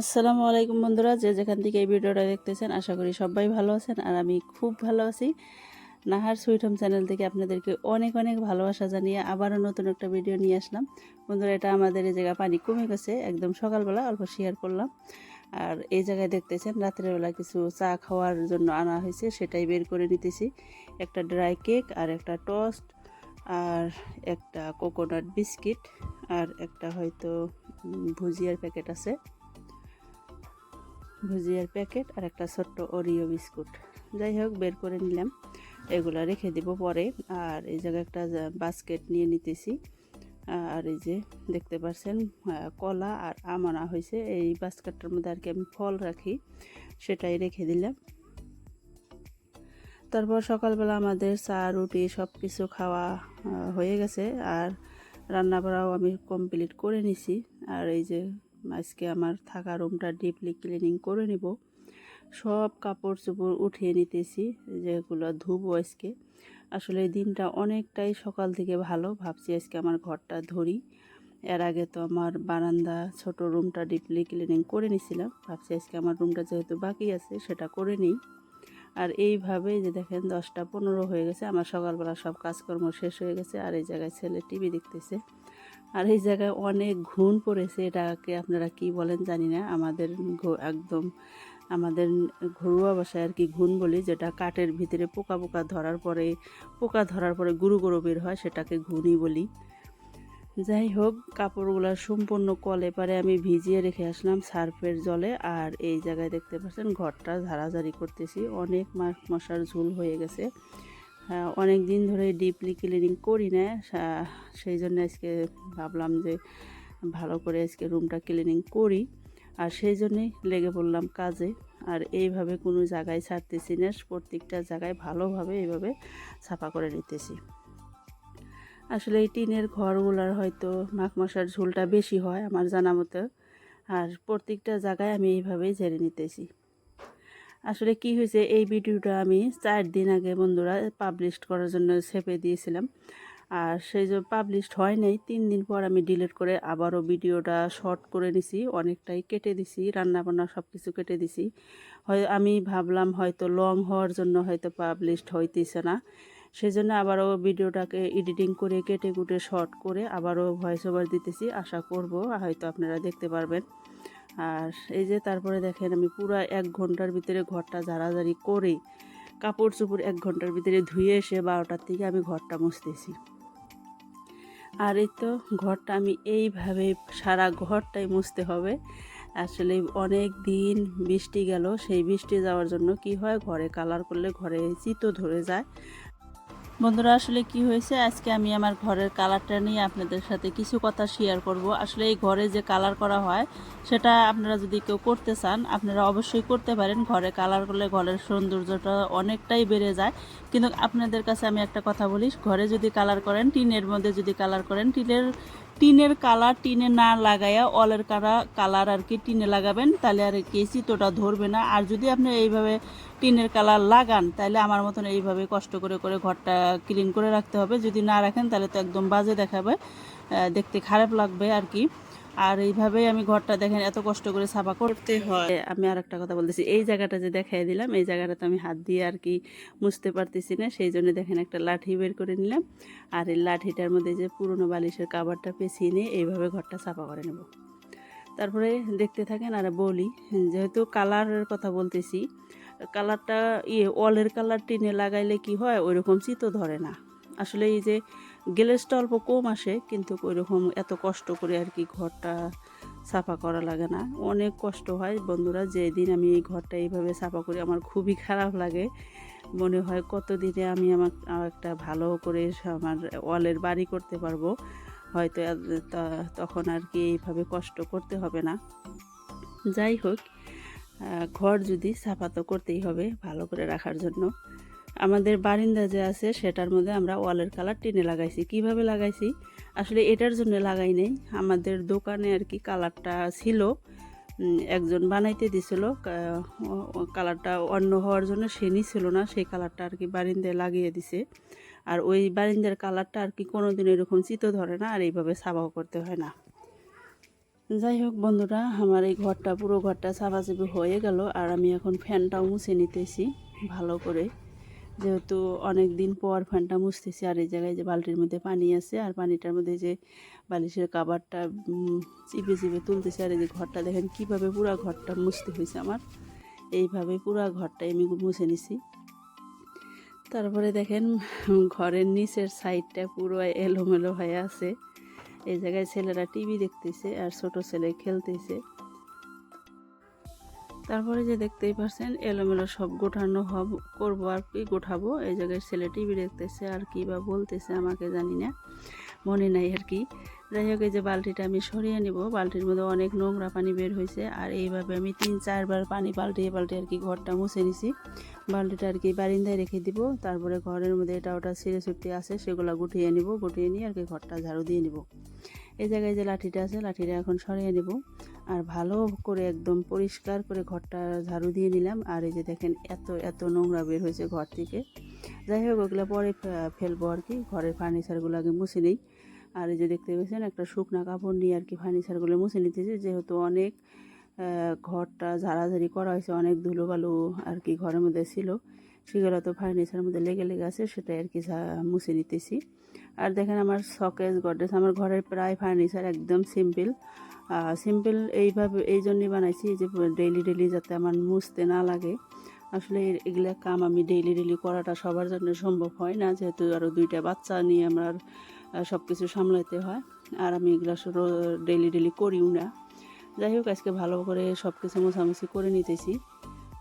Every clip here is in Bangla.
আসসালামু আলাইকুম বন্ধুরা, যে যেখান থেকে এই ভিডিওটা দেখতেছেন, আশা করি সবাই ভালো আছেন আর আমি খুব ভালো আছি। নাহার সুইট হোম চ্যানেল থেকে আপনাদেরকে অনেক অনেক ভালোবাসা জানিয়ে আবারও নতুন একটা ভিডিও নিয়ে আসলাম। বন্ধুরা, এটা আমাদের এই জায়গায় পানি কমে গেছে, একদম সকালবেলা অল্প শেয়ার করলাম। আর এই জায়গায় দেখতেছেন, রাত্রেবেলা কিছু চা খাওয়ার জন্য আনা হয়েছে, সেটাই বের করে নিতেছি। একটা ড্রাই কেক আর একটা টোস্ট আর একটা কোকোনাট বিস্কিট আর একটা হয়তো ভুজিয়ার প্যাকেট আছে। ভুজিয়ার প্যাকেট আর একটা ছোট্ট ওরিও বিস্কুট। যাই হোক, বের করে নিলাম। এগুলো রেখে দিব পরে। আর এই জায়গায় একটা বাস্কেট নিয়ে নিতেছি। আর এই যে দেখতে পাচ্ছেন কলা আর আম আনা হয়েছে। এই বাস্কেটটার মধ্যে আর কি আমি ফল রাখি, সেটাই রেখে দিলাম। তারপর সকালবেলা আমাদের চা, রুটি সব কিছু খাওয়া হয়ে গেছে। আর রান্না বাড়াও আমি কমপ্লিট করে নিছি। আর এই যে আজকে আমার থাকা রুমটা ডিপলি ক্লিনিং করে নিব। সব কাপড় চোপড় উঠিয়ে নিতেছি, যেগুলো ধুবো আজকে। আসলে দিনটা অনেকটাই সকাল থেকে ভালো, ভাবছি আজকে আমার ঘরটা ধরি। এর আগে তো আমার বারান্দা, ছোট রুমটা ডিপলি ক্লিনিং করে নিছিলাম। ভাবছি আজকে আমার রুমটা যেহেতু বাকি আছে, সেটা করে নিই। আর এইভাবে যে দেখেন, দশটা পনেরো হয়ে গেছে, আমার সকালবেলা সব কাজকর্ম শেষ হয়ে গেছে, আর এই জায়গায় ছেলে টিভি দেখতেছে। আর এই জায়গায় অনেক ঘুণ পড়েছে এটাকে আপনারা কি বলেন জানি না। আমাদের একদম আমাদের ঘরোয়া ভাষায় আর কি ঘুণ বলি, যেটা কাঠের ভিতরে পোকা পোকা ধরার পরে, পোকা ধরার পরে গুরু গুরু বের হয়, সেটাকে ঘুণই বলি। যাই হোক, কাপড়গুলো সম্পূর্ণ কলে পারে আমি ভিজিয়ে রেখে আসলাম সার্ফের জলে, আর এই জায়গায় দেখতে পাচ্ছেন ঘরটা ঝাড়াঝাড়ি করতেছি। অনেক মাস মশার ঝুল হয়ে গেছে। অনেক দিন ধরে ডিপলি ক্লিনিং করি না সেই জন্য আজকে ভাবলাম যে ভালো করে আজকে রুমটা ক্লিনিং করি। আর সেই জন্যই লেগে পড়লাম কাজে। আর এইভাবে কোনো জায়গায় ছাড়তেছি না, প্রত্যেকটা জায়গায় ভালোভাবে এইভাবে সাফা করে নিতেছি। আসলে এই টিনের ঘরগুলোর হয়তো মাঘ মশার ঝোলটা বেশি হয় আমার জানা মতো। আর প্রত্যেকটা জায়গায় আমি এইভাবেই ঝেড়ে নিতেছি। আসলে কি হয়েছে, এই ভিডিওটা আমি চার দিন আগে বন্ধুরা পাবলিশ করার জন্য ছেপে দিয়েছিলাম। আর সেই যে পাবলিশড হয় নাই, তিন দিন পর আমি ডিলিট করে আবারও ভিডিওটা শর্ট করে নিছি, অনেকটাই কেটে দিছি রান্না বান্না সব কিছু কেটে দিছি। হয়, আমি ভাবলাম হয়তো লং হওয়ার জন্য হয়তো পাবলিশড হইতেছে না। সেই জন্য আবারও ভিডিওটাকে এডিটিং করে কেটে কুটে শর্ট করে আবারও ভয়েস ওভার দিতেছি। আশা করব হয়তো আপনারা দেখতে পারবেন। আর এই যে তারপরে দেখেন আমি পুরো এক ঘণ্টার ভিতরে ঘরটা ঝাড়াঝাড়ি করে কাপড় চোপড় এক ঘণ্টার ভিতরে ধুয়ে এসে বারোটার থেকে আমি ঘরটা মুছতেছি। আর এই তো ঘরটা আমি এইভাবে সারা ঘরটাই মুছতে হবে। আসলে অনেক দিন বৃষ্টি গেল, সেই বৃষ্টি যাওয়ার জন্য কি হয়? ঘরে কালার করলে ঘরে চিতো ধরে যায়। বন্ধুরা, আসলে কি হয়েছে? আজকে আমি আমার ঘরের কালারটা নিয়ে আপনাদের সাথে কিছু কথা শেয়ার করব। আসলে এই ঘরে যে কালার করা হয়, সেটা আপনারা যদি কেউ করতে চান, আপনারা অবশ্যই করতে পারেন। ঘরে কালার করলে ঘরের সৌন্দর্যটা অনেকটাই বেড়ে যায়। কিন্তু আপনাদের কাছে আমি একটা কথা বলি, ঘরে যদি কালার করেন, টিনের মধ্যে যদি কালার করেন, টিনের টিনের কালার টিনে না লাগাইয়া অলের কালার কালার আর কি টিনে লাগাবেন, তাহলে আর কি চিতোটা ধরবে না। আর যদি আপনি এইভাবে টিনের কালার লাগান, তাহলে আমার মতন এইভাবে কষ্ট করে করে ঘরটা ক্লিন করে রাখতে হবে। যদি না রাখেন, তাহলে তো একদম বাজে দেখাবে দেখতে খারাপ লাগবে আর কি। আর এইভাবে আমি ঘরটা দেখেন এত কষ্ট করে সাফা করতে হয়। আমি আর একটা কথা বলতেছি, এই জায়গাটা যে দেখাই দিলাম, এই জায়গাটাতে আমি হাত দিয়ে আর কি মুছতে পারতেছি না, সেই জন্য দেখেন একটা লাঠি বের করে নিলাম। আর এই লাঠিটার মধ্যে যে পুরনো বালিশের কাবারটা পেঁচিয়ে নিয়ে এইভাবে ঘরটা সাফা করে নেব। তারপরে দেখতে থাকেন, আর বলি, যেহেতু কালারের কথা বলতেছি, কালারটা ইয়ে ওয়ালের কালার টিনে লাগাইলে কি হয়, ওইরকম চিতো ধরে না। আসলে এই যে গ্যালেসটা অল্প কম আসে, কিন্তু ওইরকম এত কষ্ট করে আর কি ঘরটা সাফা করা লাগে না। অনেক কষ্ট হয় বন্ধুরা, যেদিন আমি এই ঘরটা এইভাবে সাফা করি আমার খুবই খারাপ লাগে। মনে হয় কতদিনে আমি আমার একটা ভালো করে আমার ওয়ালের বাড়ি করতে পারব। হয়তো তখন আর কি এইভাবে কষ্ট করতে হবে না। যাই হোক ঘর যদি সাফা তো করতেই হবে ভালো করে রাখার জন্য। আমাদের বারিন্দা যে আছে, সেটার মধ্যে আমরা ওয়ালের কালার টেনে লাগাইছি। কীভাবে লাগাইছি? আসলে এটার জন্য লাগাই নাই। আমাদের দোকানে আর কি কালারটা ছিল একজন বানাইতে দিছিল কালারটা অন্য হওয়ার জন্য সে নিছিল না, সেই কালারটা আর কি বারিন্দায় লাগিয়ে দিছে। আর ওই বারিন্দার কালারটা আর কি কোনোদিন এরকম চিতো ধরে না, আর এইভাবে সাবাও করতে হয় না। যাই হোক বন্ধুরা, আমার এই ঘরটা, পুরো ঘরটা চাপাচাপি হয়ে গেল, আর আমি এখন ফ্যানটাও মুছে নিতেছি, ভালো করে। যেহেতু অনেক দিন পর ফ্যানটা মুছতেছি আর এই জায়গায় যে বালতির মধ্যে পানি আছে আর পানিটার মধ্যে যে বালিশের কাবারটা চিপে চিপে তুলতেছি আর এই যে ঘরটা দেখেন কীভাবে পুরো ঘরটা মুছতে হয়েছে আমার। এইভাবে পুরো ঘরটা আমি মুছে নিছি। তারপরে দেখেন ঘরের নিচের সাইডটা পুরো এলোমেলো হয়ে আছে। এই জায়গায় ছেলেরা টিভি দেখতেছে আর ছোট ছেলে খেলতেছে। তারপরে যে দেখতেই পাচ্ছেন এলোমেলো সব গোঠানো হব, করব আর কি গোঠাবো এই জায়গায় ছেলে টিভি দেখতেছে, আর কি বা বলতেছে আমাকে জানি না, মনে নাই আর কি। যাই হোক, এই যে বালতিটা আমি সরিয়ে নিব, বালতির মধ্যে অনেক নোংরা পানি বের হয়েছে, আর এইভাবে আমি তিন চারবার পানি পাল্টিয়ে পাল্টে আর কি ঘরটা মুছে নিছি। বালতিটা আর কি বারিন্দায় রেখে দিব, তারপরে ঘরের মধ্যে এটা ওটা ছিঁড়ে ছুটি আছে, সেগুলো গুটিয়ে নিব, গুটিয়ে নিয়ে আর কি ঘরটা ঝাড়ু দিয়ে নিব। এই জায়গায় যে লাঠিটা আছে, লাঠিটা এখন সরিয়ে নেব। আর ভালো করে একদম পরিষ্কার করে ঘরটা ঝাড়ু দিয়ে নিলাম। আর এই যে দেখেন, এত এত নোংরা বের হয়েছে ঘর থেকে। যাই হোক, ওগুলো পরে ফেলব আর কি। ঘরের ফার্নিচারগুলো আগে মুছে নিই। আর এই যে দেখতে পেয়েছেন, একটা শুকনা কাপড় নিয়ে আর কি ফার্নিচারগুলো মুছে নিতেছি। যেহেতু অনেক ঘরটা ঝাড়াঝাড়ি করা হয়েছে, অনেক ধুলো বালু আর কি ঘরের মধ্যে ছিল, সেগুলো তো ফার্নিচারের মধ্যে লেগে লেগে আছে, সেটাই আর কি মুছে নিতেছি। আর দেখেন আমার শকেস গডরেজ আমার ঘরের প্রায় ফার্নিচার একদম সিম্পল সিম্পল এইভাবে, এই জন্যই বানাইছি যে ডেইলি ডেইলি যাতে আমার মুছতে না লাগে। আসলে এগুলা কাম আমি ডেইলি ডেইলি করাটা সবার জন্য সম্ভব হয় না, যেহেতু আরও দুইটা বাচ্চা নিয়ে আমার সব কিছু সামলাতে হয়। আর আমি এগুলো ডেইলি ডেইলি করিও না। যাই হোক, আজকে ভালো করে সব কিছু মোছামুছি করে নিতেছি।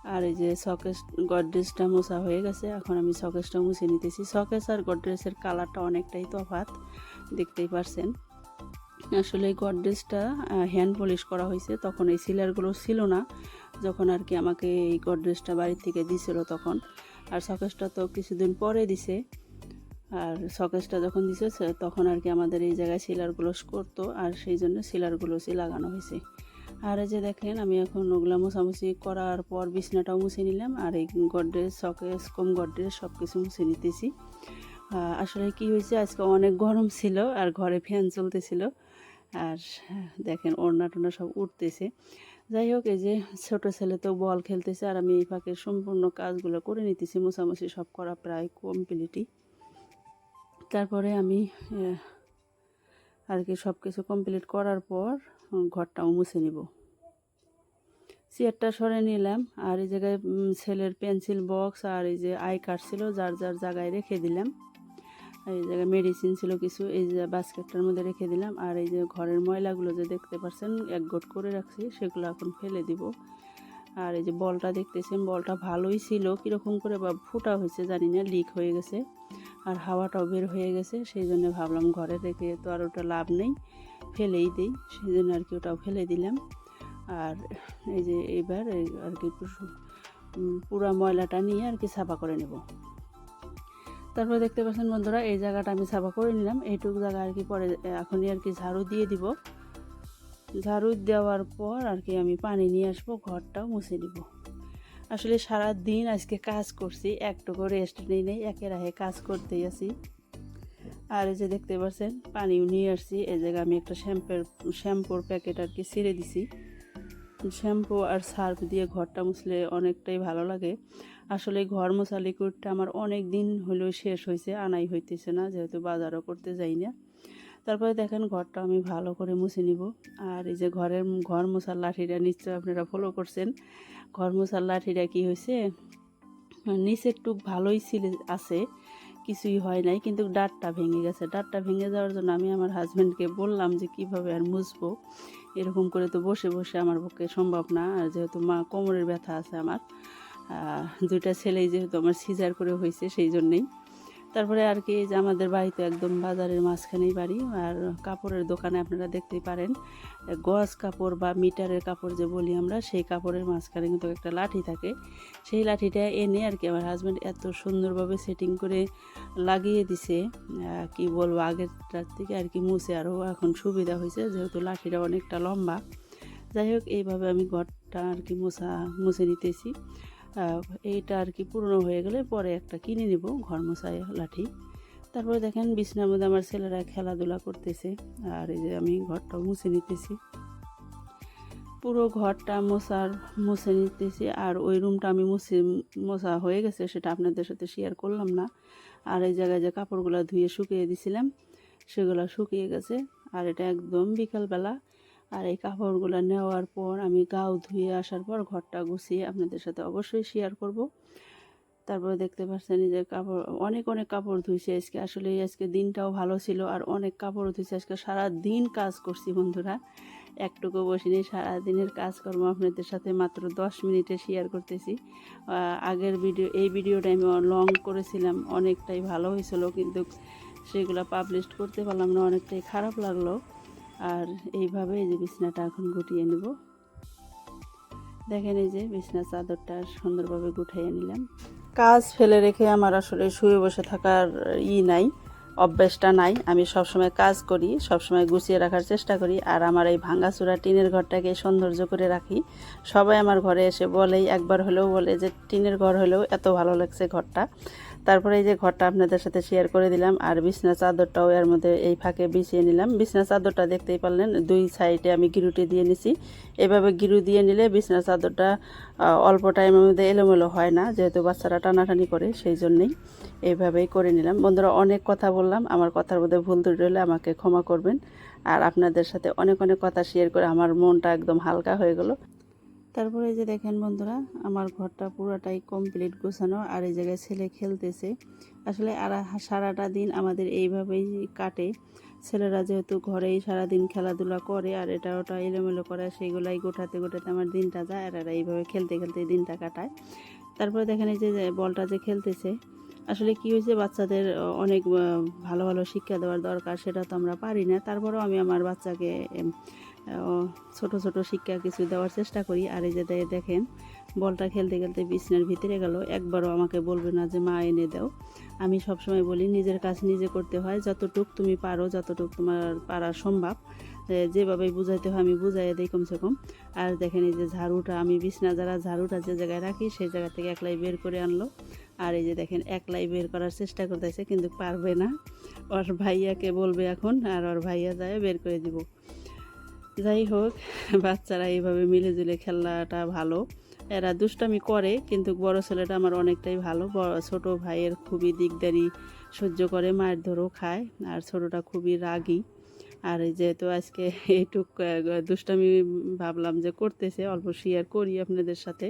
আর এই যে সকেস গডরেজটা মোছা হয়ে গেছে, এখন আমি সকেসটা মুছে নিতেছি। সকেস আর গডরেজের কালারটা অনেকটাই তফাৎ, দেখতেই পারছেন। আসলে এই গডরেজটা হ্যান্ড পলিশ করা হয়েছে, তখন এই সিলারগুলো ছিল না। যখন আর কি আমাকে এই গডরেজটা বাড়ির থেকে দিছিল তখন। আর সকেসটা তো কিছুদিন পরে দিছে। আর সকেসটা যখন দিছে, তখন আর কি আমাদের এই জায়গায় সিলারগুলো করতো, আর সেই জন্য সিলারগুলো লাগানো হয়েছে। আর যে দেখেন আমি এখন ওগুলা মোছামুছি করার পর বিছনাটাও মুছে নিলাম আর এই গডরেজ সকেস কম গডরেজ সব কিছু মুছে নিতেছি। আসলে কি হয়েছে, আজকে অনেক গরম ছিল আর ঘরে ফ্যান চলতেছিল। আর দেখেন, ওড়না টোনা সব উঠতেছে যাই হোক, এই যে ছোটো ছেলে তো বল খেলতেছে আর আমি এই ফাঁকে সম্পূর্ণ কাজগুলো করে নিতেছি, মোছামুছি সব করা প্রায় কমপ্লিটই তারপরে আমি আর কি সব কিছু কমপ্লিট করার পর ঘরটাও মুছে নিব। চেয়ারটা সরে নিলাম, আর এই জায়গায় ছেলের পেন্সিল বক্স আর এই যে আই কার্ড ছিল, যার যার জায়গায় রেখে দিলাম। এই জায়গায় মেডিসিন ছিল কিছু, এই যে বাস্কেটটার মধ্যে রেখে দিলাম, আর এই যে ঘরের ময়লাগুলো যে দেখতে পাচ্ছেন এক গোট করে রাখছি, সেগুলো এখন ফেলে দিব। আর এই যে বলটা দেখতেছেন, বলটা ভালোই ছিল, কীরকম করে বা ফুটা হয়েছে জানি না লিক হয়ে গেছে, আর হাওয়াটাও বের হয়ে গেছে, সেই জন্য ভাবলাম ঘরে রেখে তো আর ওটা লাভ নেই। ফেলেই দিই সেই জন্য আর কি ওটাও ফেলে দিলাম। আর এই যে এবার আর কি পুরো- ময়লাটা নিয়ে আর কি সাফা করে নেব। তারপরে দেখতে পাচ্ছেন বন্ধুরা, এই জায়গাটা আমি সাফা করে নিলাম। এইটুকু জায়গা আর কি পরে এখনই আর কি ঝাড়ু দিয়ে দিব। ঝাড়ু দেওয়ার পর আর কি আমি পানি নিয়ে আসব, ঘরটাও মুছে নিব। আসলে সারা দিন আজকে কাজ করছি, একটুকু রেস্ট নেই নেই একে রাহে কাজ করতেই আছি। আর এই যে দেখতে পাচ্ছেন পানিও নিয়ে আসছি। এই জায়গায় আমি একটা শ্যাম্পুর শ্যাম্পুর প্যাকেট আর কি ছিঁড়ে দিছি। শ্যাম্পু আর সার্ফ দিয়ে ঘরটা মুছলে অনেকটাই ভালো লাগে। আসলে ঘর মোছা লিকুইডটা আমার অনেক দিন হলেও শেষ হয়েছে আনাই হইতেছে না, যেহেতু বাজারও করতে যাই না। তারপরে দেখেন ঘরটা আমি ভালো করে মুছে নিব। আর এই যে ঘরের, ঘর মোছার লাঠিটা নিশ্চয় আপনারা ফলো করছেন। ঘর মোছার লাঠিটা কি হয়েছে নিচের টুক ভালোই ছিল, আছে। কিছুই হয় নাই, কিন্তু ডাঁটটা ভেঙে গেছে। ডাঁটটা ভেঙে যাওয়ার জন্য আমি আমার হাজব্যান্ডকে বললাম যে, কীভাবে আর মুছবো? এরকম করে তো বসে বসে আমার পক্ষে সম্ভব না। আর যেহেতু মা কোমরের ব্যথা আছে আমার দুইটা ছেলেই যেহেতু আমার সিজার করে হয়েছে, সেই জন্যেই তারপরে আর কি যে আমাদের বাড়িতে একদম বাজারের মাঝখানেই বাড়ি আর কাপড়ের দোকানে আপনারা দেখতেই পারেন, গজ কাপড় বা মিটারের কাপড় যে বলি আমরা, সেই কাপড়ের মাঝখানে কিন্তু একটা লাঠি থাকে। সেই লাঠিটা এনে আর কি আমার হাজব্যান্ড এত সুন্দরভাবে সেটিং করে লাগিয়ে দিছে কি বলব আগেরটার থেকে আর কি মুছে আরও এখন সুবিধা হয়েছে, যেহেতু লাঠিটা অনেকটা লম্বা। যাই হোক, এইভাবে আমি ঘরটা আর কি মোছা, মুছে নিতেছি। এইটা আর কি পুরনো হয়ে গেলে পরে একটা কিনে নিব ঘর মোছায় লাঠি। তারপরে দেখেন, বিছনার মধ্যে আমার ছেলেরা খেলাধুলা করতেছে, আর এই যে আমি ঘরটাও মুছে নিতেছি। পুরো ঘরটা মশার মুছে নিতেছি, আর ওই রুমটা আমি মুছে, মোছা হয়ে গেছে, সেটা আপনাদের সাথে শেয়ার করলাম না। আর এই জায়গায় যে কাপড়গুলো ধুয়ে শুকিয়ে দিছিলাম, সেগুলো শুকিয়ে গেছে, আর এটা একদম বিকালবেলা। আর এই কাপড়গুলো নেওয়ার পর আমি গাও ধুয়ে আসার পর ঘরটা গুছিয়ে আপনাদের সাথে অবশ্যই শেয়ার করব। তারপরে দেখতে পাচ্ছেন যে কাপড়, অনেক অনেক কাপড় ধুইছে আজকে। আসলে আজকে দিনটাও ভালো ছিল আর অনেক কাপড় ধুইছে। আজকে সারা দিন কাজ করছি বন্ধুরা। একটুকু বসিনি, সারাদিনের কাজকর্ম আপনাদের সাথে মাত্র দশ মিনিটে শেয়ার করতেছি। আগের ভিডিও, এই ভিডিওটা আমি লং করেছিলাম, অনেকটাই ভালো হয়েছিল, কিন্তু সেগুলো পাবলিশ করতে পারলাম না, অনেকটাই খারাপ লাগল। আর এইভাবে এই যে বিছনাটা এখন গুটিয়ে নেব। দেখেন এই যে বিছনা চাদরটা সুন্দরভাবে গুঠাইয়ে নিলাম। কাজ ফেলে রেখে আমার আসলে শুয়ে বসে থাকার ই নাই, অভ্যেসটা নাই। আমি সবসময় কাজ করি, সবসময় গুছিয়ে রাখার চেষ্টা করি আর আমার এই ভাঙাচুরা টিনের ঘরটাকে সৌন্দর্য করে রাখি। সবাই আমার ঘরে এসে বলেই, একবার হলেও বলে যে টিনের ঘর হলেও এত ভালো লাগছে ঘরটা। তারপরে এই যে ঘরটা আপনাদের সাথে শেয়ার করে দিলাম, আর বিছনা চাদরটাও এর মধ্যে এই ফাঁকে বিছিয়ে নিলাম। বিছনা চাদরটা দেখতেই পারলেন, দুই সাইডে আমি গিরুটি দিয়ে নিছি। এভাবে গিরু দিয়ে নিলে বিছনা চাদরটা অল্প টাইমের মধ্যে এলোমেলো হয় না, যেহেতু বাচ্চারা টানাটানি করে, সেই জন্যেই এইভাবেই করে নিলাম। বন্ধুরা, অনেক কথা বললাম, আমার কথার মধ্যে ভুল ত্রুটি হলে আমাকে ক্ষমা করবেন। আর আপনাদের সাথে অনেক অনেক কথা শেয়ার করে আমার মনটা একদম হালকা হয়ে গেল। তারপরে যে দেখেন বন্ধুরা, আমার ঘরটা পুরোটাই কমপ্লিট গোছানো, আর এই জায়গায় ছেলে খেলতেছে। আসলে আর, সারাটা দিন আমাদের এইভাবেই কাটে। ছেলেরা যেহেতু ঘরেই সারাদিন খেলাধুলা করে, আর এটা ওটা এলোমেলো করে, সেগুলাই গোটাতে গোটাতে আমার দিনটা যায়, আর এরা এইভাবে খেলতে খেলতে দিনটা কাটায়। তারপরে দেখেন এই যে বলটা যে খেলতেছে আসলে কি হয়েছে, বাচ্চাদের অনেক ভালো ভালো শিক্ষা দেওয়ার দরকার, সেটা তো আমরা পারি না। তারপরেও আমি আমার বাচ্চাকে ছোট ছোট শিক্ষা কিছু দেওয়ার চেষ্টা করি। আর এই যে দেখেন, বলটা খেলতে খেলতে বিছনার ভিতরে গেল। একবারও আমাকে বলবে না যে, মা, এনে দাও। আমি সবসময় বলি, নিজের কাজ নিজে করতে হয়। যতটুক তুমি পারো, যতটুক তোমার পারা সম্ভব যেভাবে বুঝাইতে হয়, আমি বুঝাইয়া দিই কমসে কম আর দেখেন, এই যে ঝাড়ুটা, আমি বিছনা, যারা ঝাড়ুটা যে জায়গায় রাখি, সেই জায়গা থেকে একলাই বের করে আনলো। আর এই যে দেখেন, একলাই বের করার চেষ্টা করতেছে, কিন্তু পারবে না। ওর ভাইয়াকে বলবে এখন, আর ওর ভাইয়া যায় বের করে দিব। যাই হোক, বাচ্চারা এইভাবে মিলেজুলে খেলাটা ভালো। এরা দুষ্টামি করে, কিন্তু বড় ছেলেটা আমার অনেকটাই ভালো। ছোট ভাইয়ের খুবই দিকদারি, সহ্য করে মায়ের ধরেও খায়, আর ছোটটা খুবই রাগী। আর যেহেতু আজকে এইটুক দুষ্টামি ভাবলাম যে করতেছে, অল্প শেয়ার করি আপনাদের সাথে।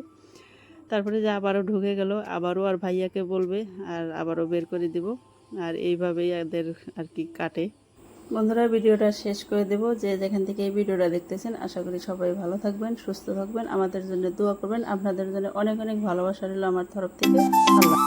তারপরে যে আবারও ঢুকে গেল, আবারও আর ভাইয়াকে বলবে আর আবারও বের করে দিব। আর এইভাবেই এদের আর কি কাটে। বন্ধুরা, ভিডিওটা শেষ করে দেব। যে যেখান থেকে এই ভিডিওটা দেখতেছেন, আশা করি সবাই ভালো থাকবেন, সুস্থ থাকবেন। আমাদের জন্য দোয়া করবেন। আপনাদের জন্য অনেক অনেক ভালোবাসা রইল আমার তরফ থেকে। আল্লাহ